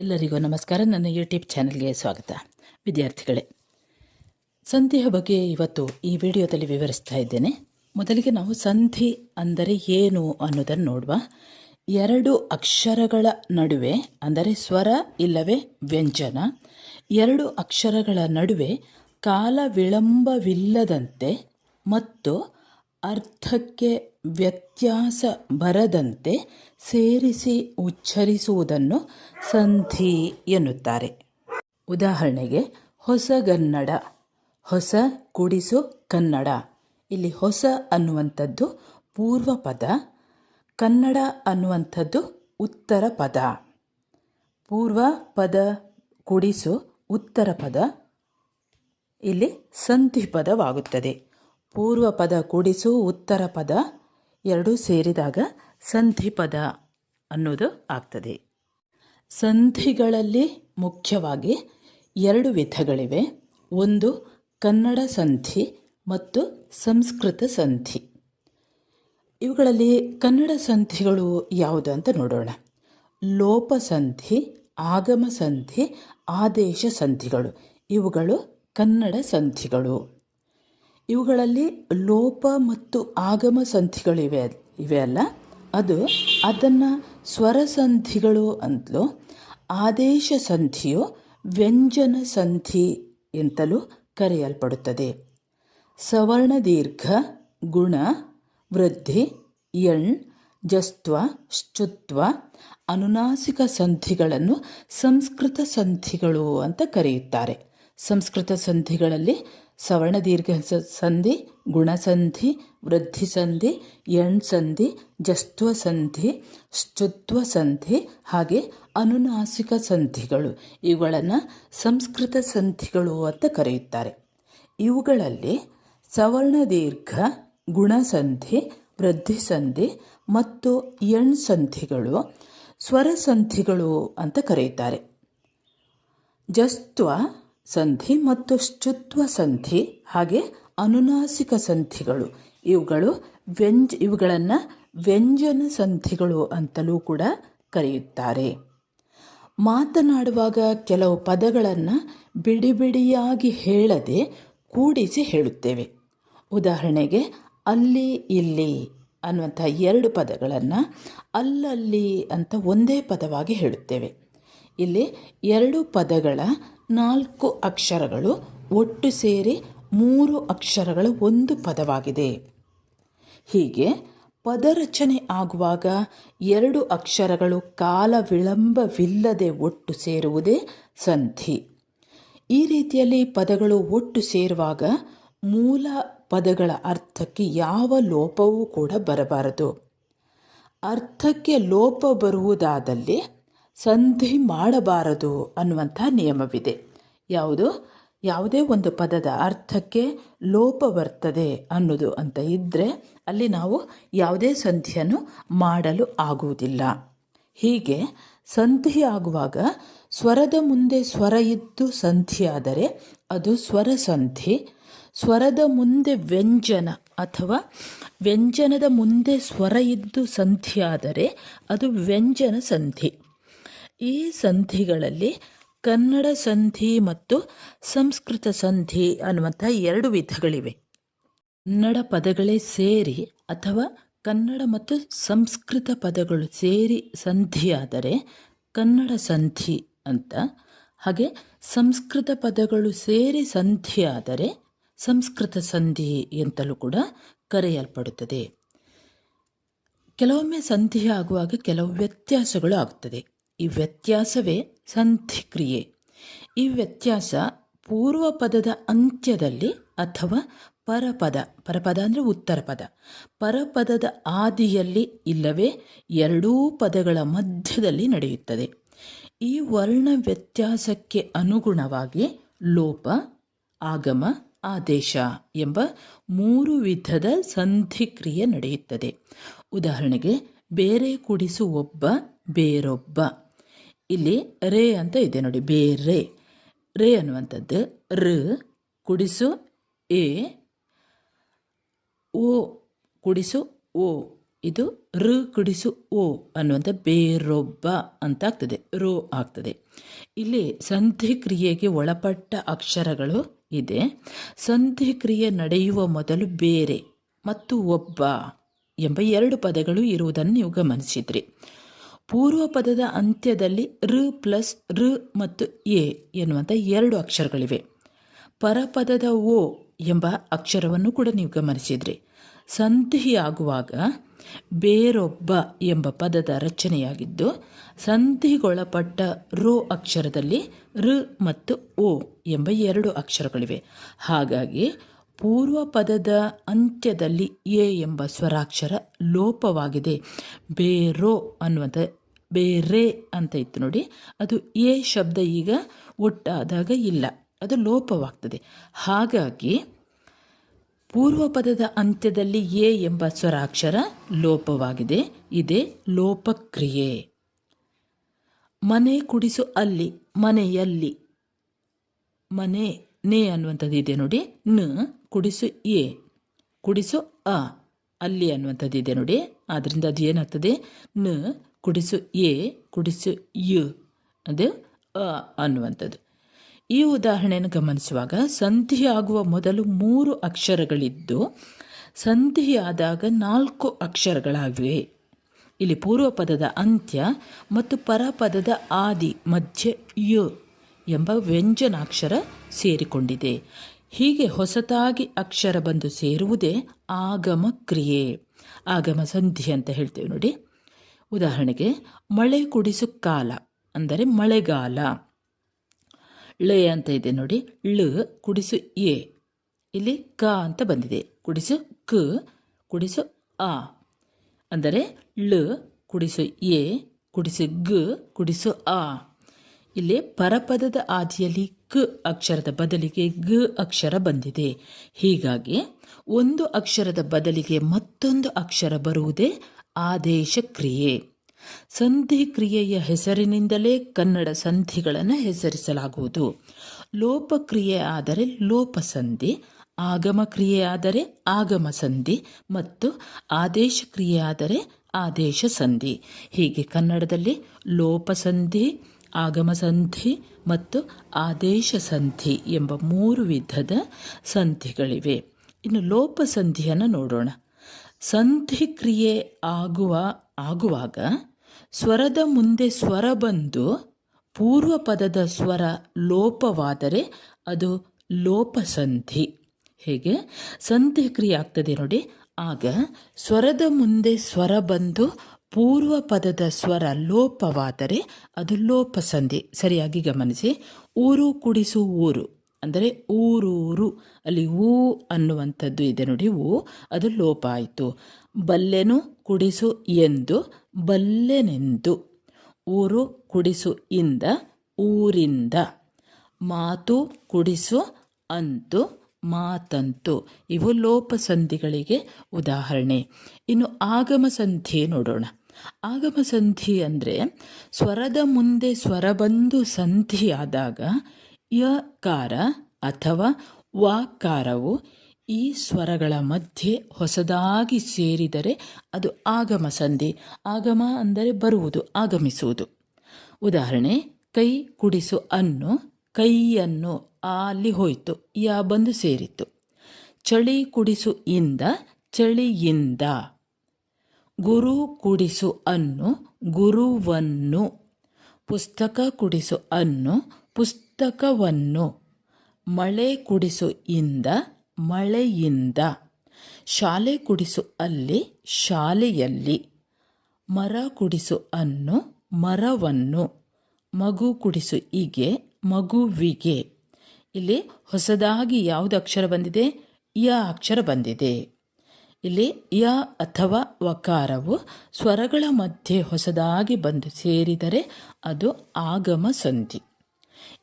ಎಲ್ಲರಿಗೂ ನಮಸ್ಕಾರ. ನನ್ನ ಯೂಟ್ಯೂಬ್ ಚಾನಲ್ಗೆ ಸ್ವಾಗತ. ವಿದ್ಯಾರ್ಥಿಗಳೇ ಸಂಧಿಯ ಬಗ್ಗೆ ಇವತ್ತು ಈ ವಿಡಿಯೋದಲ್ಲಿ ವಿವರಿಸ್ತಾ ಇದ್ದೇನೆ. ಮೊದಲಿಗೆ ನಾವು ಸಂಧಿ ಅಂದರೆ ಏನು ಅನ್ನೋದನ್ನು ನೋಡುವ. ಎರಡು ಅಕ್ಷರಗಳ ನಡುವೆ ಅಂದರೆ ಸ್ವರ ಇಲ್ಲವೇ ವ್ಯಂಜನ. ಎರಡು ಅಕ್ಷರಗಳ ನಡುವೆ ಕಾಲ ವಿಳಂಬವಿಲ್ಲದಂತೆ ಮತ್ತು ಅರ್ಥಕ್ಕೆ ವ್ಯತ್ಯಾಸ ಬರದಂತೆ ಸೇರಿಸಿ ಉಚ್ಚರಿಸುವುದನ್ನು ಸಂಧಿ ಎನ್ನುತ್ತಾರೆ. ಉದಾಹರಣೆಗೆ ಹೊಸಗನ್ನಡ ಹೊಸ ಕುಡಿಸು ಕನ್ನಡ. ಇಲ್ಲಿ ಹೊಸ ಅನ್ನುವಂಥದ್ದು ಪೂರ್ವ ಪದ ಕನ್ನಡ ಅನ್ನುವಂಥದ್ದು ಉತ್ತರ ಪದ ಪೂರ್ವ ಪದ ಕುಡಿಸು ಉತ್ತರ ಪದ ಇಲ್ಲಿ ಸಂಧಿ ಪದವಾಗುತ್ತದೆ ಪೂರ್ವ ಪದ ಕೂಡಿಸು, ಉತ್ತರ ಪದ ಎರಡೂ ಸೇರಿದಾಗ ಸಂಧಿ ಪದ ಅನ್ನೋದು ಆಗ್ತದೆ. ಸಂಧಿಗಳಲ್ಲಿ ಮುಖ್ಯವಾಗಿ ಎರಡು ವಿಧಗಳಿವೆ. ಒಂದು ಕನ್ನಡ ಸಂಧಿ ಮತ್ತು ಸಂಸ್ಕೃತ ಸಂಧಿ. ಇವುಗಳಲ್ಲಿ ಕನ್ನಡ ಸಂಧಿಗಳು ಯಾವುದು ಅಂತ ನೋಡೋಣ. ಲೋಪ ಸಂಧಿ, ಆಗಮ ಸಂಧಿ, ಆದೇಶ ಸಂಧಿಗಳು. ಇವುಗಳು ಕನ್ನಡ ಸಂಧಿಗಳು. ಇವುಗಳಲ್ಲಿ ಲೋಪ ಮತ್ತು ಆಗಮ ಸಂಧಿಗಳಿವೆ ಇವೆ ಅಲ್ಲ? ಅದು ಅದನ್ನು ಸ್ವರ ಸಂಧಿಗಳು ಅಂತಲೂ ಆದೇಶ ಸಂಧಿಯು ವ್ಯಂಜನ ಸಂಧಿ ಎಂತಲೂ ಕರೆಯಲ್ಪಡುತ್ತದೆ. ಸವರ್ಣ ದೀರ್ಘ, ಗುಣ, ವೃದ್ಧಿ ಎಣ್ ಜಸ್ತ್ವ ಶುತ್ವ ಅನುನಾಸಿಕ ಸಂಧಿಗಳನ್ನು ಸಂಸ್ಕೃತ ಸಂಧಿಗಳು ಅಂತ ಕರೆಯುತ್ತಾರೆ. ಸಂಸ್ಕೃತ ಸಂಧಿಗಳಲ್ಲಿ ಸವರ್ಣ ದೀರ್ಘ ಸಂಧಿ ಗುಣಸಂಧಿ ವೃದ್ಧಿ ಸಂಧಿ ಎಣ್ ಸಂಧಿ ಜಸ್ತ್ವ ಸಂಧಿ ಶುತ್ವ ಸಂಧಿ ಹಾಗೆ ಅನುನಾಸಿಕ ಸಂಧಿಗಳು. ಇವುಗಳನ್ನು ಸಂಸ್ಕೃತ ಸಂಧಿಗಳು ಅಂತ ಕರೆಯುತ್ತಾರೆ. ಇವುಗಳಲ್ಲಿ ಸವರ್ಣ ದೀರ್ಘ ಗುಣಸಂಧಿ ವೃದ್ಧಿ ಸಂಧಿ ಮತ್ತು ಎಣ್ ಸಂಧಿಗಳು ಸ್ವರ ಸಂಧಿಗಳು ಅಂತ ಕರೆಯುತ್ತಾರೆ. ಜಸ್ತ್ವ ಸಂಧಿ ಮತ್ತು ಶುತ್ವ ಸಂಧಿ, ಹಾಗೆ ಅನುನಾಸಿಕ ಸಂಧಿಗಳು. ಇವುಗಳು ವ್ಯಂಜ, ಇವುಗಳನ್ನು ವ್ಯಂಜನ ಸಂಧಿಗಳು ಅಂತಲೂ ಕೂಡ ಕರೆಯುತ್ತಾರೆ. ಮಾತನಾಡುವಾಗ ಕೆಲವು ಪದಗಳನ್ನು ಬಿಡಿ ಬಿಡಿಯಾಗಿ ಹೇಳದೆ ಕೂಡಿಸಿ ಹೇಳುತ್ತೇವೆ. ಉದಾಹರಣೆಗೆ, ಅಲ್ಲಿ, ಇಲ್ಲಿ ಅನ್ನುವಂಥ ಎರಡು ಪದಗಳನ್ನು ಅಲ್ಲಲ್ಲಿ ಅಂತ ಒಂದೇ ಪದವಾಗಿ ಹೇಳುತ್ತೇವೆ. ಇಲ್ಲಿ ಎರಡು ಪದಗಳ ನಾಲ್ಕು ಅಕ್ಷರಗಳು ಒಟ್ಟು ಸೇರಿ ಮೂರು ಅಕ್ಷರಗಳ ಒಂದು ಪದವಾಗಿದೆ. ಹೀಗೆ ಪದರಚನೆ ಆಗುವಾಗ ಎರಡು ಅಕ್ಷರಗಳು ಕಾಲ ವಿಳಂಬವಿಲ್ಲದೆ ಒಟ್ಟು ಸೇರುವುದೇ ಸಂಧಿ. ಈ ರೀತಿಯಲ್ಲಿ ಪದಗಳು ಒಟ್ಟು ಸೇರುವಾಗ ಮೂಲ ಪದಗಳ ಅರ್ಥಕ್ಕೆ ಯಾವ ಲೋಪವೂ ಕೂಡ ಬರಬಾರದು. ಅರ್ಥಕ್ಕೆ ಲೋಪ ಬರುವುದಾದಲ್ಲಿ ಸಂಧಿ ಮಾಡಬಾರದು ಅನ್ನುವಂಥ ನಿಯಮವಿದೆ. ಯಾವುದು? ಯಾವುದೇ ಒಂದು ಪದದ ಅರ್ಥಕ್ಕೆ ಲೋಪ ಬರ್ತದೆ ಅನ್ನೋದು ಅಂತ ಇದ್ದರೆ ಅಲ್ಲಿ ನಾವು ಯಾವುದೇ ಸಂಧಿಯನ್ನು ಮಾಡಲು ಆಗುವುದಿಲ್ಲ. ಹೀಗೆ ಸಂಧಿ ಆಗುವಾಗ ಸ್ವರದ ಮುಂದೆ ಸ್ವರ ಇದ್ದು ಸಂಧಿಯಾದರೆ ಅದು ಸ್ವರ ಸಂಧಿ ಸ್ವರದ ಮುಂದೆ ವ್ಯಂಜನ ಅಥವಾ ವ್ಯಂಜನದ ಮುಂದೆ ಸ್ವರ ಇದ್ದು ಸಂಧಿಯಾದರೆ ಅದು ವ್ಯಂಜನ ಸಂಧಿ. ಈ ಸಂಧಿಗಳಲ್ಲಿ ಕನ್ನಡ ಸಂಧಿ ಮತ್ತು ಸಂಸ್ಕೃತ ಸಂಧಿ ಅನ್ನುವಂಥ ಎರಡು ವಿಧಗಳಿವೆ. ಕನ್ನಡ ಪದಗಳೇ ಸೇರಿ ಅಥವಾ ಕನ್ನಡ ಮತ್ತು ಸಂಸ್ಕೃತ ಪದಗಳು ಸೇರಿ ಸಂಧಿಯಾದರೆ ಕನ್ನಡ ಸಂಧಿ ಅಂತ. ಹಾಗೆ ಸಂಸ್ಕೃತ ಪದಗಳು ಸೇರಿ ಸಂಧಿಯಾದರೆ ಸಂಸ್ಕೃತ ಸಂಧಿ ಎಂತಲೂ ಕೂಡ ಕರೆಯಲ್ಪಡುತ್ತದೆ. ಕೆಲವೊಮ್ಮೆ ಸಂಧಿ ಆಗುವಾಗ ಕೆಲವು ವ್ಯತ್ಯಾಸಗಳು ಆಗುತ್ತದೆ ಈ ವ್ಯತ್ಯಾಸವೇ ಸಂಧಿಕ್ರಿಯೆ. ಈ ವ್ಯತ್ಯಾಸ ಪೂರ್ವ ಪದದ ಅಂತ್ಯದಲ್ಲಿ ಅಥವಾ ಪರಪದ ಪರಪದ ಅಂದರೆ ಉತ್ತರ ಪದ. ಪರಪದದ ಆದಿಯಲ್ಲಿ ಇಲ್ಲವೇ ಎರಡೂ ಪದಗಳ ಮಧ್ಯದಲ್ಲಿ ನಡೆಯುತ್ತದೆ. ಈ ವರ್ಣ ವ್ಯತ್ಯಾಸಕ್ಕೆ ಅನುಗುಣವಾಗಿ ಲೋಪ, ಆಗಮ, ಆದೇಶ ಎಂಬ ಮೂರು ವಿಧದ ಸಂಧಿಕ್ರಿಯೆ ನಡೆಯುತ್ತದೆ. ಉದಾಹರಣೆಗೆ ಬೇರೆ ಕುಡಿಸು ಒಬ್ಬ ಬೇರೊಬ್ಬ. ಇಲ್ಲಿ ರೇ ಅಂತ ಇದೆ ನೋಡಿ, ಬೇರೆ. ರೇ ಅನ್ನುವಂಥದ್ದು ರ, ಕುಡಿಸು, ಎ, ಓ, ಕುಡಿಸು, ಓ. ಇದು ಋ ಕುಡಿಸು, ಓ ಅನ್ನುವಂಥ ಬೇರೊಬ್ಬ ಅಂತ ಆಗ್ತದೆ, ರೋ ಆಗ್ತದೆ. ಇಲ್ಲಿ ಸಂಧಿ ಕ್ರಿಯೆಗೆ ಒಳಪಟ್ಟ ಅಕ್ಷರಗಳು ಇದೆ. ಸಂಧಿ ಕ್ರಿಯೆ ನಡೆಯುವ ಮೊದಲು ಬೇರೆ, ಮತ್ತು ಒಬ್ಬ ಎಂಬ ಎರಡು ಪದಗಳು ಇರುವುದನ್ನು ನೀವು ಗಮನಿಸಿದ್ರಿ. ಪೂರ್ವ ಪದದ ಅಂತ್ಯದಲ್ಲಿ ಋ ಪ್ಲಸ್ ಋ ಮತ್ತು ಎ ಎನ್ನುವಂಥ ಎರಡು ಅಕ್ಷರಗಳಿವೆ. ಪರಪದದ ಓ ಎಂಬ ಅಕ್ಷರವನ್ನು ಕೂಡ ನೀವು ಗಮನಿಸಿದ್ರಿ. ಸಂಧಿಯಾಗುವಾಗ ಬೇರೊಬ್ಬ ಎಂಬ ಪದದ ರಚನೆಯಾಗಿದ್ದು ಸಂಧಿಗೊಳಪಟ್ಟ ರೋ ಅಕ್ಷರದಲ್ಲಿ ಋ ಮತ್ತು ಓ ಎಂಬ ಎರಡು ಅಕ್ಷರಗಳಿವೆ. ಹಾಗಾಗಿ ಪೂರ್ವ ಪದದ ಅಂತ್ಯದಲ್ಲಿ ಎ ಎಂಬ ಸ್ವರಾಕ್ಷರ ಲೋಪವಾಗಿದೆ. ಬೇರೋ ಅನ್ನುವಂಥ ಬೇರೆ ಅಂತ ಇತ್ತು ನೋಡಿ. ಅದು ಎ ಶಬ್ದ ಈಗ ಒಟ್ಟಾದಾಗ ಇಲ್ಲ. ಅದು ಲೋಪವಾಗ್ತದೆ. ಹಾಗಾಗಿ ಪೂರ್ವ ಪದದ ಅಂತ್ಯದಲ್ಲಿ ಎ ಎಂಬ ಸ್ವರಾಕ್ಷರ ಲೋಪವಾಗಿದೆ. ಇದೇ ಲೋಪಕ್ರಿಯೆ. ಮನೆ ಕುಡಿಸು ಅಲ್ಲಿ, ಮನೆಯಲ್ಲಿ. ಮನೆ ನೇ ಅನ್ನುವಂಥದ್ದು ಇದೆ ನೋಡಿ. ನ ಕುಡಿಸು ಎ, ಕುಡಿಸು ಅ, ಅಲ್ಲಿ ಅನ್ನುವಂಥದ್ದು ಇದೆ ನೋಡಿ. ಆದ್ದರಿಂದ ಅದು ಏನಾಗ್ತದೆ? ನ ಕುಡಿಸು ಎ, ಕುಡಿಸು ಯು, ಅದು ಅ ಅನ್ನುವಂಥದ್ದು. ಈ ಉದಾಹರಣೆಯನ್ನು ಗಮನಿಸುವಾಗ ಸಂಧಿಯಾಗುವ ಮೊದಲು ಮೂರು ಅಕ್ಷರಗಳಿದ್ದು, ಸಂಧಿಯಾದಾಗ ನಾಲ್ಕು ಅಕ್ಷರಗಳಾಗಿವೆ. ಇಲ್ಲಿ ಪೂರ್ವ ಪದದ ಅಂತ್ಯ ಮತ್ತು ಪರಪದದ ಆದಿ, ಮಧ್ಯ ಯು ಎಂಬ ವ್ಯಂಜನಾಕ್ಷರ ಸೇರಿಕೊಂಡಿದೆ. ಹೀಗೆ ಹೊಸತಾಗಿ ಅಕ್ಷರ ಬಂದು ಸೇರುವುದೇ ಆಗಮ ಕ್ರಿಯೆ. ಆಗಮ ಸಂಧಿ ಅಂತ ಹೇಳ್ತೇವೆ ನೋಡಿ. ಉದಾಹರಣೆಗೆ, ಮಳೆ ಕುಡಿಸು ಕಾಲ, ಅಂದರೆ ಮಳೆಗಾಲ. ಳ ಅಂತ ಇದೆ ನೋಡಿ. ಳ ಕುಡಿಸು ಎ. ಇಲ್ಲಿ ಕ ಅಂತ ಬಂದಿದೆ. ಕುಡಿಸು ಕ, ಕುಡಿಸು ಆ. ಅಂದರೆ ಳ ಕುಡಿಸು ಎ, ಕುಡಿಸು ಗ, ಕುಡಿಸು ಆ. ಇಲ್ಲಿ ಪರಪದದ ಆದಿಯಲ್ಲಿ ಕ ಅಕ್ಷರದ ಬದಲಿಗೆ ಗ ಅಕ್ಷರ ಬಂದಿದೆ. ಹೀಗಾಗಿ, ಒಂದು ಅಕ್ಷರದ ಬದಲಿಗೆ ಮತ್ತೊಂದು ಅಕ್ಷರ ಬರುವುದೇ ಆದೇಶ ಕ್ರಿಯೆ ಸಂಧಿ ಕ್ರಿಯೆಯ ಹೆಸರಿನಿಂದಲೇ ಕನ್ನಡ ಸಂಧಿಗಳನ್ನು ಹೆಸರಿಸಲಾಗುವುದು. ಲೋಪಕ್ರಿಯೆ ಆದರೆ ಲೋಪಸಂಧಿ ಆಗಮ ಕ್ರಿಯೆ ಆದರೆ ಆಗಮ ಸಂಧಿ ಮತ್ತು ಆದೇಶ ಕ್ರಿಯೆ ಆದರೆ ಆದೇಶ ಸಂಧಿ ಹೀಗೆ ಕನ್ನಡದಲ್ಲಿ ಲೋಪಸಂಧಿ ಆಗಮ ಸಂಧಿ ಮತ್ತು ಆದೇಶ ಸಂಧಿ ಎಂಬ ಮೂರು ವಿಧದ ಸಂಧಿಗಳಿವೆ. ಇನ್ನು ಲೋಪಸಂಧಿಯನ್ನು ನೋಡೋಣ. ಸಂಧಿ ಕ್ರಿಯೆ ಆಗುವ, ಆಗುವಾಗ ಸ್ವರದ ಮುಂದೆ ಸ್ವರ ಬಂದು ಪೂರ್ವ ಪದದ ಸ್ವರ ಲೋಪವಾದರೆ ಅದು ಲೋಪಸಂಧಿ. ಹೇಗೆ? ಸಂಧಿ ಕ್ರಿಯೆ ಆಗ್ತದೆ ನೋಡಿ. ಆಗ ಸ್ವರದ ಮುಂದೆ ಸ್ವರ ಬಂದು ಪೂರ್ವ ಪದದ ಸ್ವರ ಲೋಪವಾದರೆ ಅದು ಲೋಪಸಂಧಿ. ಸರಿಯಾಗಿ ಗಮನಿಸಿ. ಊರು ಕುಡಿಸು ಊರು. ಅಂದರೆ ಊರೂರು, ಅಲ್ಲಿ ಊ ಅನ್ನುವಂಥದ್ದು ಇದೆ ನೋಡಿ, ಊ, ಅದು ಲೋಪ ಆಯಿತು. ಬಲ್ಲೆನು ಕುಡಿಸು ಎಂದು, ಬಲ್ಲೆನೆಂದು. ಊರು ಕುಡಿಸು ಇಂದ, ಊರಿಂದ. ಮಾತು ಕುಡಿಸು ಅಂತು, ಮಾತಂತು. ಇವು ಲೋಪ ಸಂಧಿಗಳಿಗೆ ಉದಾಹರಣೆ. ಇನ್ನು ಆಗಮ ಸಂಧಿ ನೋಡೋಣ. ಆಗಮ ಸಂಧಿ ಅಂದರೆ ಸ್ವರದ ಮುಂದೆ ಸ್ವರ ಬಂದು ಸಂಧಿಯಾದಾಗ ಯಕಾರ ಅಥವಾ ವಾಕಾರವು ಈ ಸ್ವರಗಳ ಮಧ್ಯೆ ಹೊಸದಾಗಿ ಸೇರಿದರೆ ಅದು ಆಗಮ ಸಂಧಿ, ಆಗಮ ಅಂದರೆ ಬರುವುದು, ಆಗಮಿಸುವುದು. ಉದಾಹರಣೆ, ಕೈ ಕುಡಿಸು ಅನ್ನು, ಕೈಯನ್ನು ಅಲ್ಲಿ ಹೋಯಿತು, ಯಾ ಬಂದು ಸೇರಿತು ಚಳಿ ಕುಡಿಸು ಇಂದ, ಚಳಿಯಿಂದ. ಗುರು ಕುಡಿಸು ಅನ್ನು, ಗುರುವನ್ನು. ಪುಸ್ತಕ ಕುಡಿಸು ಅನ್ನು ಪುಸ್ತಕವನ್ನು ಮಳೆ ಕುಡಿಸು ಇಂದ ಮಳೆಯಿಂದ, ಶಾಲೆ ಕುಡಿಸು ಅಲ್ಲಿ ಶಾಲೆಯಲ್ಲಿ, ಮರ ಕುಡಿಸು ಅನ್ನು ಮರವನ್ನು, ಮಗು ಕುಡಿಸು ಹೀಗೆ, ಮಗುವಿಗೆ. ಇಲ್ಲಿ ಹೊಸದಾಗಿ ಯಾವುದು ಅಕ್ಷರ ಬಂದಿದೆ? ಯ ಅಕ್ಷರ ಬಂದಿದೆ. ಇಲ್ಲಿ ಯ ಅಥವಾ ವಕಾರವು ಸ್ವರಗಳ ಮಧ್ಯೆ ಹೊಸದಾಗಿ ಬಂದು ಸೇರಿದರೆ ಅದು ಆಗಮ ಸಂಧಿ.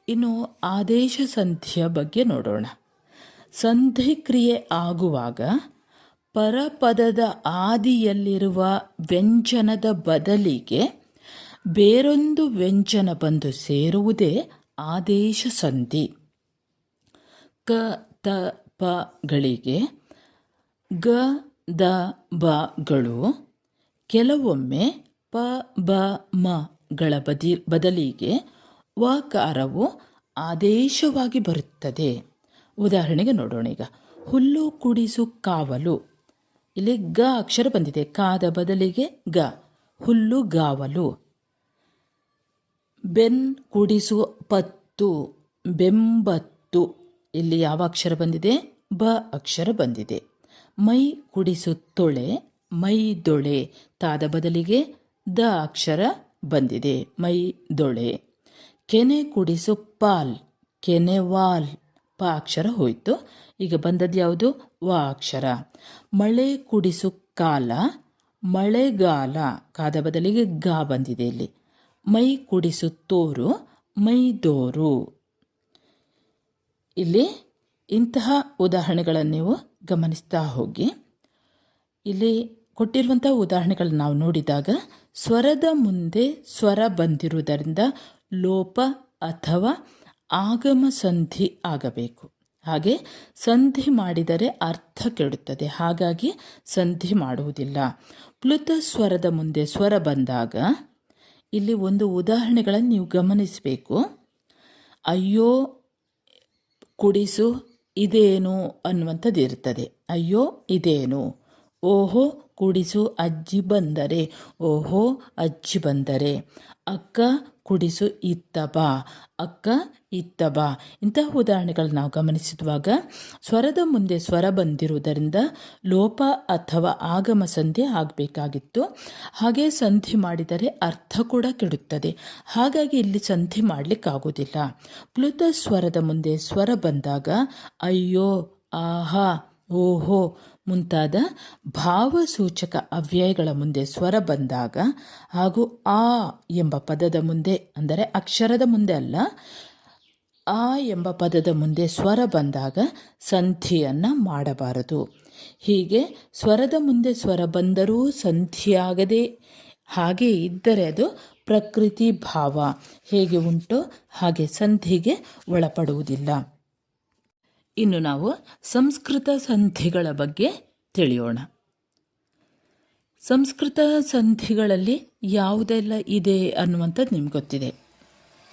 ಇನ್ನು ಆದೇಶ ಸಂಧಿಯ ಬಗ್ಗೆ ನೋಡೋಣ. ಸಂಧಿ ಕ್ರಿಯೆ ಆಗುವಾಗ ಪರಪದದ ಆದಿಯಲ್ಲಿರುವ ವ್ಯಂಜನದ ಬದಲಿಗೆ ಬೇರೊಂದು ವ್ಯಂಜನ ಬಂದು ಸೇರುವುದೇ ಆದೇಶ ಸಂಧಿ. ಕ, ತ ಪಗಳಿಗೆ ಗ, ದ ಬಗಳು ಕೆಲವೊಮ್ಮೆ ಪ, ಬ ಮಗಳ ಬದಿ, ಬದಲಿಗೆ ವಕಾರವು ಆದೇಶವಾಗಿ ಬರುತ್ತದೆ. ಉದಾಹರಣೆಗೆ ನೋಡೋಣ ಈಗ. ಹುಲ್ಲು ಕುಡಿಸು ಕಾವಲು. ಇಲ್ಲಿ ಗ ಅಕ್ಷರ ಬಂದಿದೆ. ಕಾದ ಬದಲಿಗೆ ಗ. ಹುಲ್ಲು ಗಾವಲು. ಬೆನ್ ಕುಡಿಸು ಪತ್ತು. ಬೆಂಬತ್ತು. ಇಲ್ಲಿ ಯಾವ ಅಕ್ಷರ ಬಂದಿದೆ? ಬ ಅಕ್ಷರ ಬಂದಿದೆ. ಮೈ ಕುಡಿಸು ತೊಳೆ. ಮೈ ದೊಳೆ. ತಾದ ಬದಲಿಗೆ ದ ಅಕ್ಷರ ಬಂದಿದೆ. ಮೈ ದೊಳೆ. ಕೆನೆ ಕುಡಿಸು ಪಾಲ್, ಕೆನೆ ವಾಲ್, ಪ ಅಕ್ಷರ ಹೋಯಿತು. ಈಗ ಬಂದದ್ದು ಯಾವುದು? ವ ಅಕ್ಷರ. ಮಳೆ ಕುಡಿಸು ಕಾಲ, ಮಳೆಗಾಲ. ಕಾದ ಬದಲಿಗೆ ಗಾ ಬಂದಿದೆ ಇಲ್ಲಿ. ಮೈ ಕುಡಿಸು ತೋರು ಮೈದೋರು ಇಲ್ಲಿ ಇಂತಹ ಉದಾಹರಣೆಗಳನ್ನು ನೀವು ಗಮನಿಸ್ತಾ ಹೋಗಿ. ಇಲ್ಲಿ ಕೊಟ್ಟಿರುವಂಥ ಉದಾಹರಣೆಗಳನ್ನು ನಾವು ನೋಡಿದಾಗ, ಸ್ವರದ ಮುಂದೆ ಸ್ವರ ಬಂದಿರುವುದರಿಂದ ಲೋಪ ಅಥವಾ ಆಗಮ ಸಂಧಿ ಆಗಬೇಕು. ಹಾಗೆ ಸಂಧಿ ಮಾಡಿದರೆ ಅರ್ಥ ಕೆಡುತ್ತದೆ. ಹಾಗಾಗಿ ಸಂಧಿ ಮಾಡುವುದಿಲ್ಲ. ಪ್ಲುತ ಸ್ವರದ ಮುಂದೆ ಸ್ವರ ಬಂದಾಗ ಇಲ್ಲಿ ಒಂದು ಉದಾಹರಣೆಗಳನ್ನು ನೀವು ಗಮನಿಸಬೇಕು. ಅಯ್ಯೋ, ಕುಡಿಸು, ಇದೇನು ಅನ್ನುವಂಥದ್ದು ಇರ್ತದೆ ಅಯ್ಯೋ, ಇದೇನು? ಓಹೋ, ಕುಡಿಸು, ಅಜ್ಜಿ ಬಂದರೆ. ಓಹೋ, ಅಜ್ಜಿ ಬಂದರೆ. ಅಕ್ಕ ಕುಡಿಸು ಇತ್ತ ಅಕ್ಕ ಇತ್ತ ಇಂತಹ ಉದಾಹರಣೆಗಳು ನಾವು ಗಮನಿಸಿದಾಗ ಸ್ವರದ ಮುಂದೆ ಸ್ವರ ಬಂದಿರುವುದರಿಂದ ಲೋಪ ಅಥವಾ ಆಗಮ ಸಂಧಿ ಆಗಬೇಕಾಗಿತ್ತು. ಹಾಗೆ ಸಂಧಿ ಮಾಡಿದರೆ ಅರ್ಥ ಕೂಡ ಕೆಡುತ್ತದೆ. ಹಾಗಾಗಿ ಇಲ್ಲಿ ಸಂಧಿ ಮಾಡಲಿಕ್ಕಾಗೋದಿಲ್ಲ ಪ್ಲುತ ಸ್ವರದ ಮುಂದೆ ಸ್ವರ ಬಂದಾಗ, ಅಯ್ಯೋ, ಆಹಾ, ಓಹೋ ಮುಂತಾದ ಭಾವಸೂಚಕ ಅವ್ಯಯಗಳ ಮುಂದೆ ಸ್ವರ ಬಂದಾಗ ಹಾಗೂ ಆ ಎಂಬ ಪದದ ಮುಂದೆ, ಅಂದರೆ ಅಕ್ಷರದ ಮುಂದೆ ಅಲ್ಲ, ಆ ಎಂಬ ಪದದ ಮುಂದೆ ಸ್ವರ ಬಂದಾಗ ಸಂಧಿಯನ್ನು ಮಾಡಬಾರದು. ಹೀಗೆ ಸ್ವರದ ಮುಂದೆ ಸ್ವರ ಬಂದರೂ ಸಂಧಿಯಾಗದೆ, ಹಾಗೆ ಇದ್ದರೆ ಅದು ಪ್ರಕೃತಿ ಭಾವ. ಹೇಗೆ ಉಂಟೋ ಹಾಗೆ ಸಂಧಿಗೆ ಒಳಪಡುವುದಿಲ್ಲ. ಇನ್ನು ನಾವು ಸಂಸ್ಕೃತ ಸಂಧಿಗಳ ಬಗ್ಗೆ ತಿಳಿಯೋಣ. ಸಂಸ್ಕೃತ ಸಂಧಿಗಳಲ್ಲಿ ಯಾವುದೆಲ್ಲ ಇದೆ ಅನ್ನುವಂಥದ್ದು ನಿಮ್ಗೆ ಗೊತ್ತಿದೆ.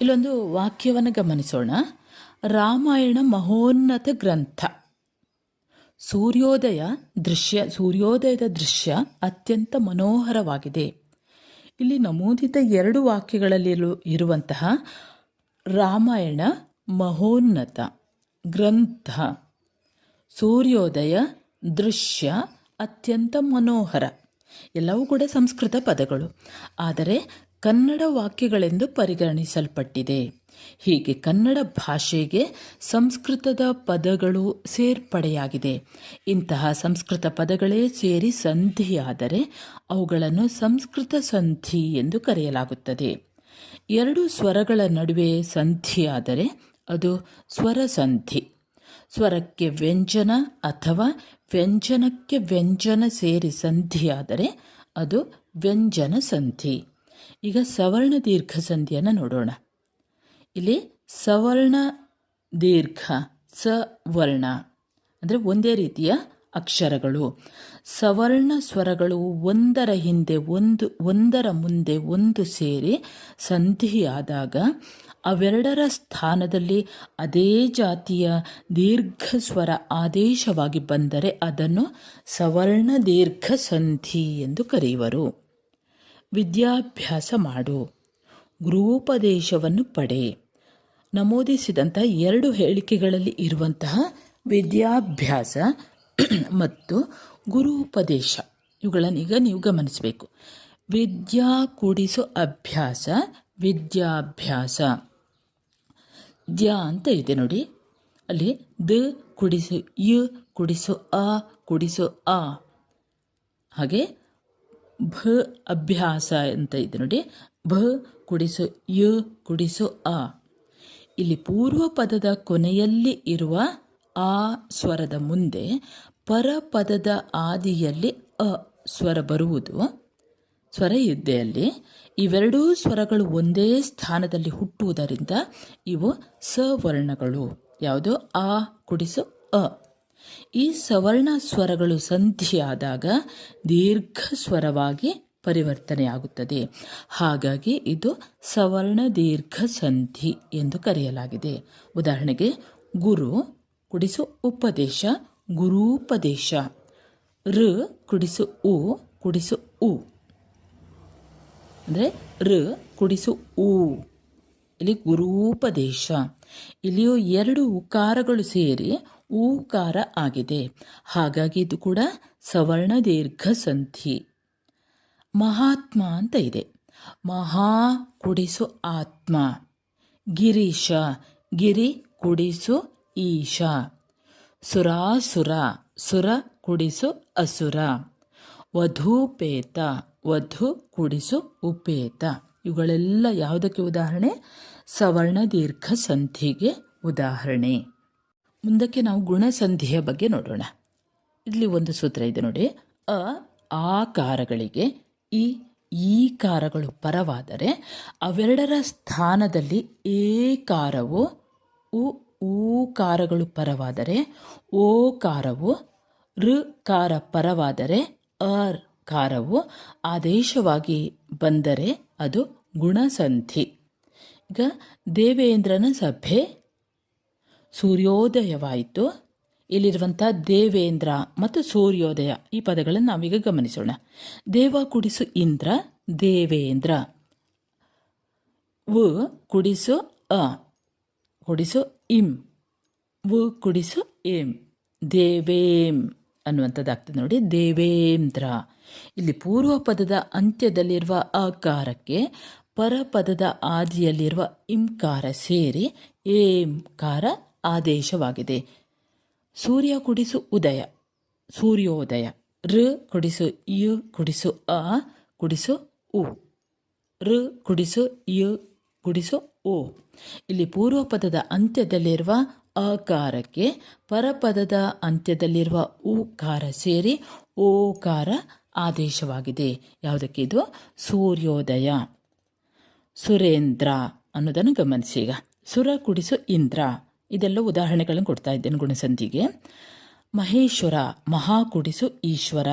ಇಲ್ಲೊಂದು ವಾಕ್ಯವನ್ನು ಗಮನಿಸೋಣ. ರಾಮಾಯಣ ಮಹೋನ್ನತ ಗ್ರಂಥ. ಸೂರ್ಯೋದಯ ದೃಶ್ಯ, ಸೂರ್ಯೋದಯದ ದೃಶ್ಯ ಅತ್ಯಂತ ಮನೋಹರವಾಗಿದೆ. ಇಲ್ಲಿ ನಮೂದಿತ ಎರಡು ವಾಕ್ಯಗಳಲ್ಲಿ ಇರುವಂತಹ ರಾಮಾಯಣ ಮಹೋನ್ನತ. ಗ್ರಂಥ. ಸೂರ್ಯೋದಯ, ದೃಶ್ಯ ಅತ್ಯಂತ ಮನೋಹರ. ಎಲ್ಲವೂ ಕೂಡ ಸಂಸ್ಕೃತ ಪದಗಳು. ಆದರೆ ಕನ್ನಡ ವಾಕ್ಯಗಳೆಂದು ಪರಿಗಣಿಸಲ್ಪಟ್ಟಿದೆ. ಹೀಗೆ ಕನ್ನಡ ಭಾಷೆಗೆ ಸಂಸ್ಕೃತದ ಪದಗಳು ಸೇರ್ಪಡೆಯಾಗಿದೆ. ಇಂತಹ ಸಂಸ್ಕೃತ ಪದಗಳೇ ಸೇರಿ ಸಂಧಿಯಾದರೆ ಅವುಗಳನ್ನು ಸಂಸ್ಕೃತ ಸಂಧಿ ಎಂದು ಕರೆಯಲಾಗುತ್ತದೆ. ಎರಡು ಸ್ವರಗಳ ನಡುವೆ ಸಂಧಿಯಾದರೆ ಅದು ಸ್ವರಸಂಧಿ. ಸ್ವರಕ್ಕೆ ವ್ಯಂಜನ ಅಥವಾ ವ್ಯಂಜನಕ್ಕೆ ವ್ಯಂಜನ ಸೇರಿ ಸಂಧಿಯಾದರೆ ಅದು ವ್ಯಂಜನ ಸಂಧಿ ಈಗ ಸವರ್ಣ ದೀರ್ಘ ಸಂಧಿಯನ್ನು ನೋಡೋಣ. ಇಲ್ಲಿ ಸವರ್ಣ ದೀರ್ಘ, ಸವರ್ಣ ಅಂದರೆ ಒಂದೇ ರೀತಿಯ ಅಕ್ಷರಗಳು. ಸವರ್ಣ ಸ್ವರಗಳು ಒಂದರ ಹಿಂದೆ ಒಂದು, ಒಂದರ ಮುಂದೆ ಒಂದು ಸೇರಿ ಸಂಧಿಯಾದಾಗ ಅವೆರಡರ ಸ್ಥಾನದಲ್ಲಿ ಅದೇ ಜಾತಿಯ ದೀರ್ಘ ಸ್ವರ ಆದೇಶವಾಗಿ ಬಂದರೆ ಅದನ್ನು ಸವರ್ಣ ದೀರ್ಘ ಸಂಧಿ ಎಂದು ಕರೆಯುವರು. ವಿದ್ಯಾಭ್ಯಾಸ ಮಾಡು. ಗೃಹೋಪದೇಶವನ್ನು ಪಡೆ. ನಮೂದಿಸಿದಂಥ ಎರಡು ಹೇಳಿಕೆಗಳಲ್ಲಿ ಇರುವಂತಹ ವಿದ್ಯಾಭ್ಯಾಸ ಮತ್ತು ಗುರುಪದೇಶ. ಈಗ ನೀವು ಗಮನಿಸಬೇಕು. ವಿದ್ಯಾ ಕೂಡಿಸು ಅಭ್ಯಾಸ, ವಿದ್ಯಾಭ್ಯಾಸ. ದ್ಯ ಅಂತ ಇದೆ ನೋಡಿ. ಅಲ್ಲಿ ದ ಕುಡಿಸು, ಯ ಕುಡಿಸು ಅ ಕುಡಿಸು, ಆ. ಹಾಗೆ ಭ ಅಭ್ಯಾಸ ಅಂತ ಇದೆ ನೋಡಿ. ಭ ಕುಡಿಸು, ಯ ಕುಡಿಸು ಅ ಇಲ್ಲಿ ಪೂರ್ವ ಪದದ ಕೊನೆಯಲ್ಲಿ ಇರುವ ಆ ಸ್ವರದ ಮುಂದೆ ಪರಪದದ ಆದಿಯಲ್ಲಿ ಅ ಸ್ವರ ಬರುವುದು. ಸ್ವರ ಅಲ್ಲಿ. ಇವೆರಡೂ ಸ್ವರಗಳು ಒಂದೇ ಸ್ಥಾನದಲ್ಲಿ ಹುಟ್ಟುವುದರಿಂದ ಇವು ಸವರ್ಣಗಳು. ಯಾವುದು? ಆ ಕುಡಿಸು ಅ. ಈ ಸವರ್ಣ ಸ್ವರಗಳು ಸಂಧಿಯಾದಾಗ ದೀರ್ಘ ಸ್ವರವಾಗಿ ಪರಿವರ್ತನೆಯಾಗುತ್ತದೆ. ಹಾಗಾಗಿ ಇದು ಸವರ್ಣ ದೀರ್ಘ ಸಂಧಿ ಎಂದು ಕರೆಯಲಾಗಿದೆ. ಉದಾಹರಣೆಗೆ, ಗುರು ಕುಡಿಸು ಉಪದೇಶ, ಗುರೂಪದೇಶ. ಋ ಕುಡಿಸು ಉ ಕುಡಿಸು ಉ. ಅಂದರೆ ಋ ಕುಡಿಸು ಊ. ಇಲ್ಲಿ ಗುರೂಪದೇಶ. ಇಲ್ಲಿಯೂ ಎರಡು ಉಕಾರಗಳು ಸೇರಿ ಊಕಾರ ಆಗಿದೆ. ಹಾಗಾಗಿ ಇದು ಕೂಡ ಸವರ್ಣ ದೀರ್ಘ ಸಂಧಿ. ಮಹಾತ್ಮ ಅಂತ ಇದೆ. ಮಹಾ ಕುಡಿಸು ಆತ್ಮ. ಗಿರೀಶ. ಗಿರಿ ಕುಡಿಸು ಈಶ. ಸುರಾಸುರ. ಸುರ ಕುಡಿಸು ಅಸುರ. ವಧೂಪೇತ. ವಧು, ಕುಡಿಸು, ಉಪೇತ. ಇವುಗಳೆಲ್ಲ ಯಾವುದಕ್ಕೆ ಉದಾಹರಣೆ? ಸವರ್ಣ ದೀರ್ಘ ಸಂಧಿಗೆ ಉದಾಹರಣೆ. ಮುಂದಕ್ಕೆ ನಾವು ಗುಣಸಂಧಿಯ ಬಗ್ಗೆ ನೋಡೋಣ. ಇಲ್ಲಿ ಒಂದು ಸೂತ್ರ ಇದೆ ನೋಡಿ. ಅ, ಆಕಾರಗಳಿಗೆ ಈ ಈ ಕಾರಗಳು ಪರವಾದರೆ ಅವೆರಡರ ಸ್ಥಾನದಲ್ಲಿ ಏಕಾರವು, ಉ, ಊಕಾರಗಳು ಪರವಾದರೆ ಓಕಾರವು ಋಕಾರ ಪರವಾದರೆ ಅರ್. ಕಾರವು ಆದೇಶವಾಗಿ ಬಂದರೆ ಅದು ಗುಣಸಂಧಿ. ಈಗ ದೇವೇಂದ್ರನ ಸಭೆ ಸೂರ್ಯೋದಯವಾಯಿತು. ಇಲ್ಲಿರುವಂಥ ದೇವೇಂದ್ರ ಮತ್ತು ಸೂರ್ಯೋದಯ ಈ ಪದಗಳನ್ನು ನಾವೀಗ ಗಮನಿಸೋಣ. ದೇವ ಕುಡಿಸು ಇಂದ್ರ, ದೇವೇಂದ್ರ. ವು ಕುಡಿಸು ಅ, ಕುಡಿಸು ಇಂ. ವು ಕುಡಿಸು ಎಂ ದೇವೇಂ. ಅನ್ನುವಂಥದ್ದಾಗ್ತದೆ ನೋಡಿ. ದೇವೇಂದ್ರ. ಇಲ್ಲಿ ಪೂರ್ವ ಪದದ ಅಂತ್ಯದಲ್ಲಿರುವ ಅಕಾರಕ್ಕೆ ಪರಪದದ ಆದಿಯಲ್ಲಿರುವ ಇಂಕಾರ ಸೇರಿ ಏಂಕಾರ ಆದೇಶವಾಗಿದೆ. ಸೂರ್ಯ ಕುಡಿಸು ಉದಯ, ಸೂರ್ಯೋದಯ. ಋ ಕುಡಿಸು ಯು ಕುಡಿಸು ಅ, ಕುಡಿಸು ಉ. ಋ ಕುಡಿಸು ಯು ಕುಡಿಸು ಓ ಇಲ್ಲಿ ಪೂರ್ವ ಪದದ ಅಂತ್ಯದಲ್ಲಿರುವ ಅಕಾರಕ್ಕೆ ಪರಪದದ ಅಂತ್ಯದಲ್ಲಿರುವ ಉಕಾರ ಸೇರಿ ಓಕಾರ ಆದೇಶವಾಗಿದೆ. ಯಾವುದಕ್ಕೆ ಇದು? ಸೂರ್ಯೋದಯ. ಸುರೇಂದ್ರ ಅನ್ನೋದನ್ನು ಗಮನಿಸಿ ಈಗ. ಸುರ ಕುಡಿಸು ಇಂದ್ರ. ಇದೆಲ್ಲ ಉದಾಹರಣೆಗಳನ್ನು ಕೊಡ್ತಾ ಇದ್ದೇನೆ ಗುಣಸಂಧಿಗೆ. ಮಹೇಶ್ವರ, ಮಹಾ ಕುಡಿಸು ಈಶ್ವರ.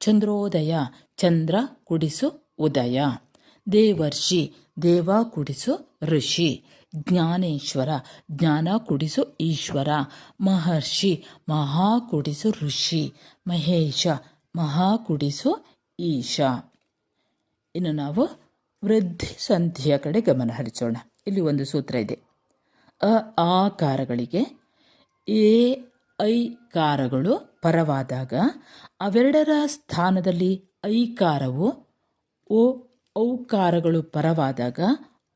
ಚಂದ್ರೋದಯ, ಚಂದ್ರ ಕುಡಿಸು ಉದಯ. ದೇವರ್ಷಿ, ದೇವ ಕುಡಿಸು ಋಷಿ. ಜ್ಞಾನೇಶ್ವರ, ಜ್ಞಾನ ಕುಡಿಸು ಈಶ್ವರ, ಮಹರ್ಷಿ, ಮಹಾ ಕುಡಿಸು ಋಷಿ, ಮಹೇಶ, ಮಹಾ ಕುಡಿಸು ಈಶ. ಇನ್ನು ನಾವು ವೃದ್ಧಿ ಸಂಧಿಯ ಕಡೆ ಗಮನ ಹರಿಸೋಣ. ಇಲ್ಲಿ ಒಂದು ಸೂತ್ರ ಇದೆ. ಅ, ಆಕಾರಗಳಿಗೆ ಎ, ಐ ಕಾರಗಳು ಪರವಾದಾಗ ಅವೆರಡರ ಸ್ಥಾನದಲ್ಲಿ ಐಕಾರವು, ಓ, ಔಕಾರಗಳು ಪರವಾದಾಗ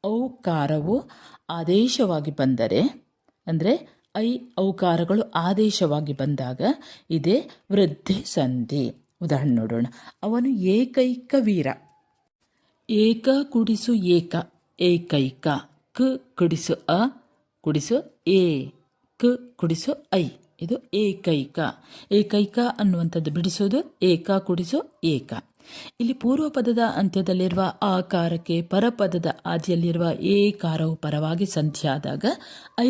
ಔಕಾರವು ಆದೇಶವಾಗಿ ಬಂದರೆ, ಅಂದರೆ ಐ ಔಕಾರಗಳು ಆದೇಶವಾಗಿ ಬಂದಾಗ ಇದೇ ವೃದ್ಧಿ ಸಂಧಿ. ಉದಾಹರಣೆ ನೋಡೋಣ. ಅವನು ಏಕೈಕ ವೀರ. ಏಕ ಕುಡಿಸು ಏಕ, ಏಕೈಕ. ಕ ಕುಡಿಸು ಅ, ಕುಡಿಸು ಎ, ಕ ಕುಡಿಸು ಐ. ಇದು ಏಕೈಕ. ಏಕೈಕ ಅನ್ನುವಂಥದ್ದು ಬಿಡಿಸೋದು, ಏಕ ಕುಡಿಸು ಏಕ. ಇಲ್ಲಿ ಪೂರ್ವ ಪದದ ಅಂತ್ಯದಲ್ಲಿರುವ ಆಕಾರಕ್ಕೆ ಪರಪದದ ಆದಿಯಲ್ಲಿರುವ ಏ ಕಾರವು ಪರವಾಗಿ ಸಂಧಿಯಾದಾಗ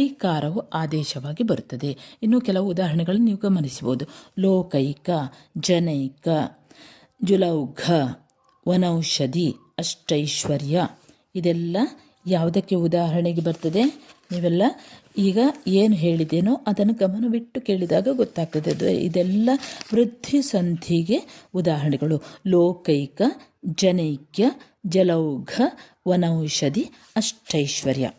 ಕಾರವು ಆದೇಶವಾಗಿ ಬರುತ್ತದೆ. ಇನ್ನು ಕೆಲವು ಉದಾಹರಣೆಗಳನ್ನು ನೀವು ಗಮನಿಸಬಹುದು. ಲೋಕೈಕ, ಜನೈಕ, ಜುಲೌಘ, ವನೌಷಧಿ, ಅಷ್ಟೈಶ್ವರ್ಯ. ಇದೆಲ್ಲ ಯಾವುದಕ್ಕೆ ಉದಾಹರಣೆಗೆ ಬರ್ತದೆ? ನೀವೆಲ್ಲ ಈಗ ಏನು ಹೇಳಿದೇನೋ ಅದನ್ನು ಗಮನವಿಟ್ಟು ಕೇಳಿದಾಗ ಗೊತ್ತಾಗ್ತದೆ. ಇದೆಲ್ಲ ವೃದ್ಧಿ ಸಂಧಿಗೆ ಉದಾಹರಣೆಗಳು. ಲೋಕೈಕ, ಜನೈಕ್ಯ, ಜಲೌಘ, ವನೌಷಧಿ, ಅಷ್ಟೈಶ್ವರ್ಯ.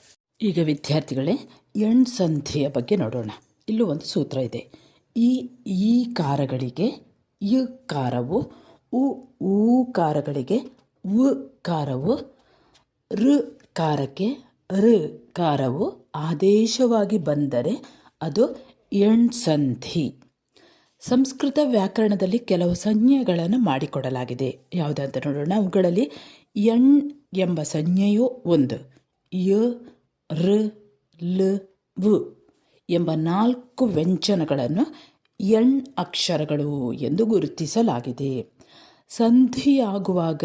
ಈಗ ವಿದ್ಯಾರ್ಥಿಗಳೇ, ಎಣ್ ಸಂಧಿಯ ಬಗ್ಗೆ ನೋಡೋಣ. ಇಲ್ಲೂ ಒಂದು ಸೂತ್ರ ಇದೆ. ಈ ಈ ಕಾರಗಳಿಗೆ ಯ ಕಾರವು, ಉ, ಊ ಕಾರಗಳಿಗೆ ಉ ಕಾರವು ಋ ಕಾರಕ್ಕೆ ಋ ಕಾರವು ಆದೇಶವಾಗಿ ಬಂದರೆ ಅದು ಎಣ್ ಸಂಧಿ ಸಂಸ್ಕೃತ ವ್ಯಾಕರಣದಲ್ಲಿ ಕೆಲವು ಸಂಜ್ಞೆಗಳನ್ನು ಮಾಡಿಕೊಡಲಾಗಿದೆ. ಯಾವುದಂತ ನೋಡೋಣ. ಅವುಗಳಲ್ಲಿ ಎಣ್ ಎಂಬ ಸಂಜ್ಞೆಯು ಒಂದು. ಯ ಋ ಲ, ವು ಎಂಬ ನಾಲ್ಕು ವ್ಯಂಜನಗಳನ್ನು ಎಣ್ ಅಕ್ಷರಗಳು ಎಂದು ಗುರುತಿಸಲಾಗಿದೆ. ಸಂಧಿಯಾಗುವಾಗ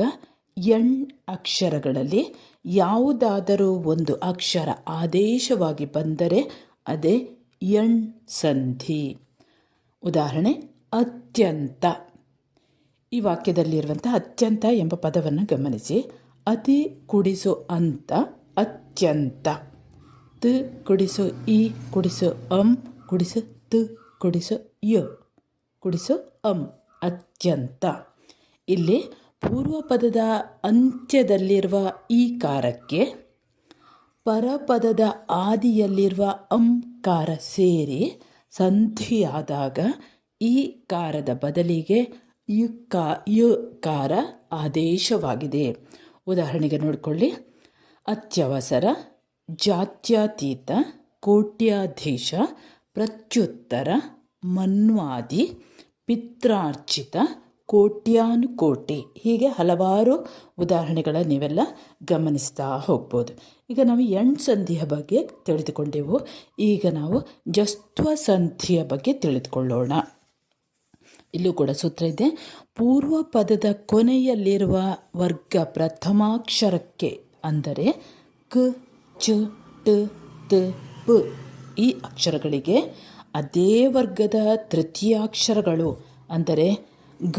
ಎಣ್ ಅಕ್ಷರಗಳಲ್ಲಿ ಯಾವುದಾದರೂ ಒಂದು ಅಕ್ಷರ ಆದೇಶವಾಗಿ ಬಂದರೆ ಅದೇ ಎಣ್ ಸಂಧಿ. ಉದಾಹರಣೆ, ಅತ್ಯಂತ. ಈ ವಾಕ್ಯದಲ್ಲಿರುವಂಥ ಅತ್ಯಂತ ಎಂಬ ಪದವನ್ನು ಗಮನಿಸಿ. ಅತಿ ಕುಡಿಸು ಅಂತ, ಅತ್ಯಂತ. ತ ಕುಡಿಸು ಇ ಕುಡಿಸು ಅಂ, ಕುಡಿಸು ತ, ಕುಡಿಸು ಯ. ಕುಡಿಸು ಅಂ, ಅತ್ಯಂತ. ಇಲ್ಲಿ ಪೂರ್ವ ಪದದ ಅಂತ್ಯದಲ್ಲಿರುವ ಈ ಕಾರಕ್ಕೆ ಪರಪದದ ಆದಿಯಲ್ಲಿರುವ ಅಂಕಾರ ಸೇರಿ ಸಂಧಿಯಾದಾಗ ಈ ಕಾರದ ಬದಲಿಗೆ ಯು ಕಾರ ಆದೇಶವಾಗಿದೆ. ಉದಾಹರಣೆಗೆ ನೋಡಿಕೊಳ್ಳಿ. ಅತ್ಯವಸರ, ಜಾತ್ಯತೀತ, ಕೋಟ್ಯಾಧೀಶ, ಪ್ರತ್ಯುತ್ತರ, ಮನ್ವಾದಿ, ಪಿತ್ರಾರ್ಚಿತ ಕೋಟ್ಯಾನುಕೋಟಿ. ಹೀಗೆ ಹಲವಾರು ಉದಾಹರಣೆಗಳ ನೀವೆಲ್ಲ ಗಮನಿಸ್ತಾ ಹೋಗ್ಬೋದು. ಈಗ ನಾವು ಎಂಟು ಸಂಧಿಯ ಬಗ್ಗೆ ತಿಳಿದುಕೊಂಡೆವು. ಈಗ ನಾವು ಜಸ್ತ್ವ ಸಂಧಿಯ ಬಗ್ಗೆ ತಿಳಿದುಕೊಳ್ಳೋಣ. ಇಲ್ಲೂ ಕೂಡ ಸೂತ್ರ ಇದೆ. ಪೂರ್ವ ಪದದ ಕೊನೆಯಲ್ಲಿರುವ ವರ್ಗ ಪ್ರಥಮಾಕ್ಷರಕ್ಕೆ ಅಂದರೆ ಕ, ಚ, ಟ, ತ, ಪ ಈ ಅಕ್ಷರಗಳಿಗೆ ಅದೇ ವರ್ಗದ ತೃತೀಯಾಕ್ಷರಗಳು ಅಂದರೆ ಗ,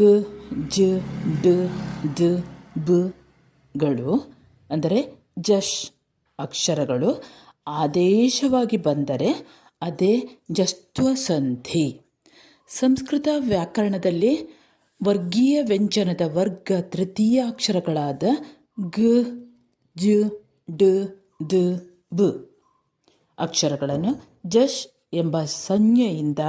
ಜ, ಡ, ದ, ಬ ಗಳು, ಅಂದರೆ ಜಶ್ ಅಕ್ಷರಗಳು, ಆದೇಶವಾಗಿ ಬಂದರೆ ಅದೇ ಜಸ್ತ್ವ ಸಂಧಿ ಸಂಸ್ಕೃತ ವ್ಯಾಕರಣದಲ್ಲಿ ವರ್ಗೀಯ ವ್ಯಂಜನದ ವರ್ಗ ತೃತೀಯ ಅಕ್ಷರಗಳಾದ ಗ, ಜ, ಡ, ದ, ಬ ಅಕ್ಷರಗಳನ್ನು ಜಶ್ ಎಂಬ ಸಂಜ್ಞೆಯಿಂದ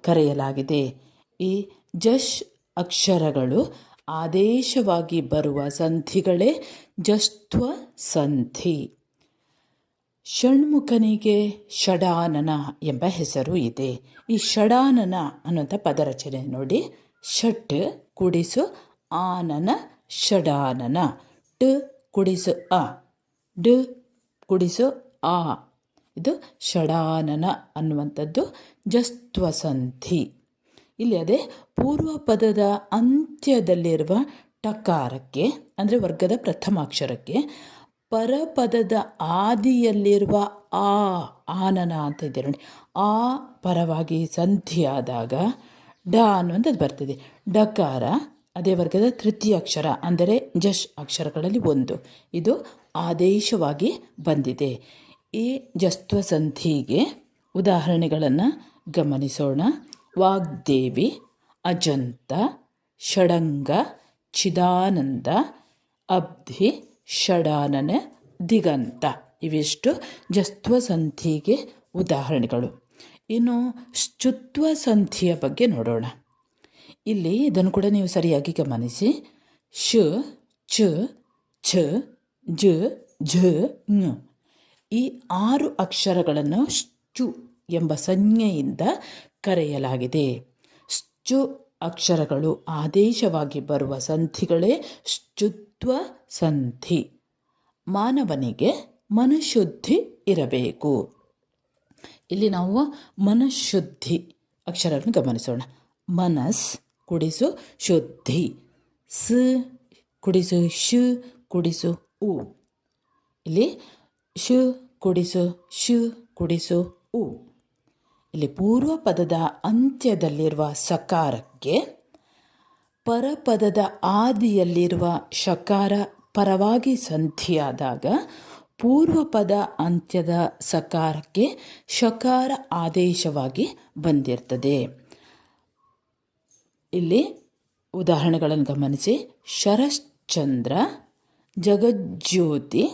ಕರೆಯಲಾಗಿದೆ. ಈ ಜಶ್ ಅಕ್ಷರಗಳು ಆದೇಶವಾಗಿ ಬರುವ ಸಂಧಿಗಳೇ ಜಸ್ತ್ವ ಸಂಧಿ. ಷಣ್ಮುಖನಿಗೆ ಷಡಾನನ ಎಂಬ ಹೆಸರು ಇದೆ. ಈ ಷಡಾನನ ಅನ್ನುವಂಥ ಪದರಚನೆ ನೋಡಿ. ಷಟ್ ಕುಡಿಸು, ಆನನ ಷಡಾನನ. ಟ ಕುಡಿಸು, ಅ. ಡ ಕುಡಿಸು, ಆ. ಇದು ಷಡಾನನ ಅನ್ನುವಂಥದ್ದು ಜಸ್ತ್ವ ಸಂಧಿ. ಇಲ್ಲಿ ಅದೇ ಪೂರ್ವ ಪದದ ಅಂತ್ಯದಲ್ಲಿರುವ ಟಕಾರಕ್ಕೆ, ಅಂದರೆ ವರ್ಗದ ಪ್ರಥಮಾಕ್ಷರಕ್ಕೆ, ಪರಪದದ ಆದಿಯಲ್ಲಿರುವ ಆ, ಆನನ ಅಂತ ಇದೆ ನೋಡಿ. ಆ ಪರವಾಗಿ ಸಂಧಿಯಾದಾಗ ಡ ಅನ್ನುವಂಥದ್ದು ಬರ್ತದೆ. ಡಕಾರ, ಅದೇ ವರ್ಗದ ತೃತೀಯ ಅಕ್ಷರ, ಅಂದರೆ ಜಶ್ ಅಕ್ಷರಗಳಲ್ಲಿ ಒಂದು. ಇದು ಆದೇಶವಾಗಿ ಬಂದಿದೆ. ಈ ಜಸ್ತ್ವ ಸಂಧಿಗೆ ಉದಾಹರಣೆಗಳನ್ನು ಗಮನಿಸೋಣ. ವಾಗ್ದೇವಿ, ಅಜಂತ, ಷಡಂಗ, ಚಿದಾನಂದ, ಅಬ್ಧಿ, ಷಡಾನನ, ದಿಗಂತ. ಇವಿಷ್ಟು ಜಸ್ತ್ವ ಸಂಧಿಗೆ ಉದಾಹರಣೆಗಳು. ಇನ್ನು ಶುತ್ವ ಸಂಧಿಯ ಬಗ್ಗೆ ನೋಡೋಣ. ಇಲ್ಲಿ ಇದನ್ನು ಕೂಡ ನೀವು ಸರಿಯಾಗಿ ಗಮನಿಸಿ. ಶ, ಚ, ಛ, ಜ, ಝ ಈ ಆರು ಅಕ್ಷರಗಳನ್ನು ಶು ಎಂಬ ಸಂಜ್ಞೆಯಿಂದ ಕರೆಯಲಾಗಿದೆ. ಸ್ಚು ಅಕ್ಷರಗಳು ಆದೇಶವಾಗಿ ಬರುವ ಸಂಧಿಗಳೇ ಶುತ್ವ ಸಂಧಿ. ಮಾನವನಿಗೆ ಮನಃಶುದ್ಧಿ ಇರಬೇಕು. ಇಲ್ಲಿ ನಾವು ಮನಃಶುದ್ಧಿ ಅಕ್ಷರವನ್ನು ಗಮನಿಸೋಣ. ಮನಸ್ ಕುಡಿಸು ಶುದ್ಧಿ, ಸ ಕುಡಿಸು ಶು ಕುಡಿಸು ಉ. ಇಲ್ಲಿ ಶು ಕುಡಿಸು ಶು ಕುಡಿಸು ಉ. ಇಲ್ಲಿ ಪೂರ್ವ ಪದದ ಅಂತ್ಯದಲ್ಲಿರುವ ಸಕಾರಕ್ಕೆ, ಪರಪದದ ಆದಿಯಲ್ಲಿರುವ ಶಕಾರ ಪರವಾಗಿ ಸಂಧಿಯಾದಾಗ ಪೂರ್ವಪದ ಅಂತ್ಯದ ಸಕಾರಕ್ಕೆ ಶಕಾರ ಆದೇಶವಾಗಿ ಬಂದಿರ್ತದೆ. ಇಲ್ಲಿ ಉದಾಹರಣೆಗಳನ್ನು ಗಮನಿಸಿ. ಶರಶ್ಚಂದ್ರ, ಜಗಜ್ಯೋತಿ,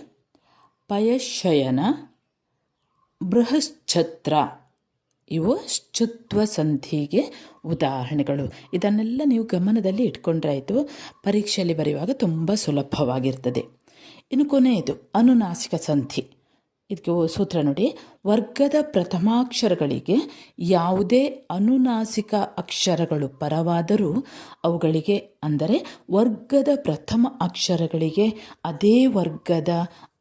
ಪಯಶಯನ, ಬೃಹಶ್ಛತ್ರ. ಇವು ಶುತ್ವ ಸಂಧಿಗೆ ಉದಾಹರಣೆಗಳು. ಇದನ್ನೆಲ್ಲ ನೀವು ಗಮನದಲ್ಲಿ ಇಟ್ಕೊಂಡ್ರಾಯಿತು ಪರೀಕ್ಷೆಯಲ್ಲಿ ಬರೆಯುವಾಗ ತುಂಬ ಸುಲಭವಾಗಿರ್ತದೆ. ಇನ್ನು ಕೊನೆಯದು, ಅನುನಾಸಿಕ ಸಂಧಿ. ಇದಕ್ಕೆ ಸೂತ್ರ ನೋಡಿ. ವರ್ಗದ ಪ್ರಥಮಾಕ್ಷರಗಳಿಗೆ ಯಾವುದೇ ಅನುನಾಸಿಕ ಅಕ್ಷರಗಳು ಪರವಾದರೂ ಅವುಗಳಿಗೆ ಅಂದರೆ ವರ್ಗದ ಪ್ರಥಮ ಅಕ್ಷರಗಳಿಗೆ ಅದೇ ವರ್ಗದ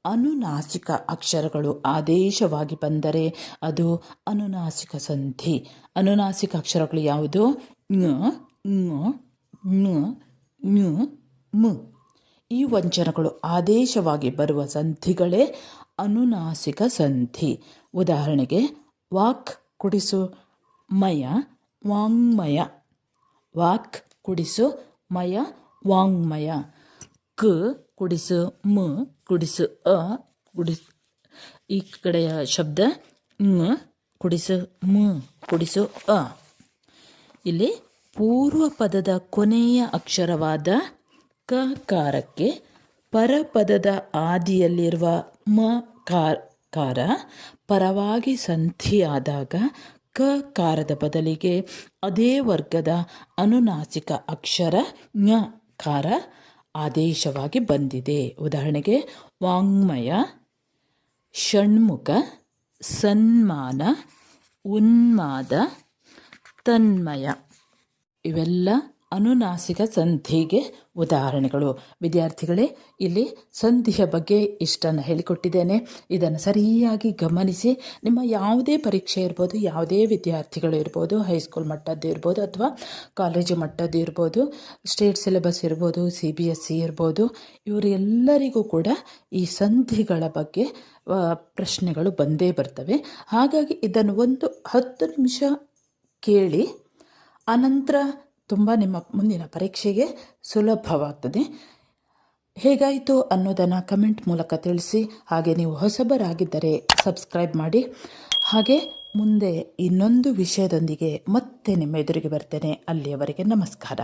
ಅನುನಾಸಿಕ ಅಕ್ಷರಗಳು ಆದೇಶವಾಗಿ ಬಂದರೆ ಅದು ಅನುನಾಸಿಕ ಸಂಧಿ. ಅನುನಾಸಿಕ ಅಕ್ಷರಗಳು ಯಾವುದು? ಞ ಈ ವಂಚನಗಳು ಆದೇಶವಾಗಿ ಬರುವ ಸಂಧಿಗಳೇ ಅನುನಾಸಿಕ ಸಂಧಿ. ಉದಾಹರಣೆಗೆ, ವಾಕ್ ಕುಡಿಸು, ಮಯ, ವಾಂಗ್ಮಯ. ವಾಕ್ ಕುಡಿಸು, ಮಯ, ವಾಂಗ್ಮಯ. ಕ ಕುಡಿಸು, ಮ, ಕುಡಿಸು, ಅ, ಕುಡಿಸ್. ಈ ಕಡೆಯ ಶಬ್ದ, ಮ, ಕುಡಿಸು ಮ, ಕುಡಿಸು, ಅ. ಇಲ್ಲಿ ಪೂರ್ವ ಪದದ ಕೊನೆಯ ಅಕ್ಷರವಾದ ಕ, ಕಾರಕ್ಕೆ ಪರಪದದ ಆದಿಯಲ್ಲಿರುವ ಮ ಕಾರ ಪರವಾಗಿ ಸಂಧಿಯಾದಾಗ ಕ, ಕಾರದ ಬದಲಿಗೆ ಅದೇ ವರ್ಗದ ಅನುನಾಸಿಕ ಅಕ್ಷರ ಞ, ಕಾರ ಆದೇಶವಾಗಿ ಬಂದಿದೆ. ಉದಾಹರಣೆಗೆ ವಾಂಗ್ಮಯ ಷಣ್ಮುಖ ಸನ್ಮಾನ ಉನ್ಮಾದ ತನ್ಮಯ. ಇವೆಲ್ಲ ಅನುನಾಸಿಕ ಸಂಧಿಗೆ ಉದಾಹರಣೆಗಳು. ವಿದ್ಯಾರ್ಥಿಗಳೇ, ಇಲ್ಲಿ ಸಂಧಿಯ ಬಗ್ಗೆ ಇಷ್ಟನ್ನು ಹೇಳಿಕೊಟ್ಟಿದ್ದೇನೆ. ಇದನ್ನು ಸರಿಯಾಗಿ ಗಮನಿಸಿ. ನಿಮ್ಮ ಯಾವುದೇ ಪರೀಕ್ಷೆ ಇರ್ಬೋದು, ಯಾವುದೇ ವಿದ್ಯಾರ್ಥಿಗಳು ಇರ್ಬೋದು, ಹೈಸ್ಕೂಲ್ ಮಟ್ಟದ್ದು ಇರ್ಬೋದು ಅಥವಾ ಕಾಲೇಜು ಮಟ್ಟದ್ದು ಇರ್ಬೋದು, ಸ್ಟೇಟ್ ಸಿಲೆಬಸ್ ಇರ್ಬೋದು, ಸಿ ಬಿ ಎಸ್ ಸಿ ಇರ್ಬೋದು ಇವರೆಲ್ಲರಿಗೂ ಕೂಡ ಈ ಸಂಧಿಗಳ ಬಗ್ಗೆ ಪ್ರಶ್ನೆಗಳು ಬಂದೇ ಬರ್ತವೆ. ಹಾಗಾಗಿ ಇದನ್ನು ಒಂದು ಹತ್ತು ನಿಮಿಷ ಕೇಳಿ, ಅನಂತರ ತುಂಬ ನಿಮ್ಮ ಮುಂದಿನ ಪರೀಕ್ಷೆಗೆ ಸುಲಭವಾಗ್ತದೆ. ಹೇಗಾಯಿತು ಅನ್ನೋದನ್ನು ಕಮೆಂಟ್ ಮೂಲಕ ತಿಳಿಸಿ, ಹಾಗೆ ನೀವು ಹೊಸಬರಾಗಿದ್ದರೆ ಸಬ್ಸ್ಕ್ರೈಬ್ ಮಾಡಿ. ಹಾಗೆ ಮುಂದೆ ಇನ್ನೊಂದು ವಿಷಯದೊಂದಿಗೆ ಮತ್ತೆ ನಿಮ್ಮ ಎದುರಿಗೆ ಬರ್ತೇನೆ. ಅಲ್ಲಿಯವರೆಗೆ ನಮಸ್ಕಾರ.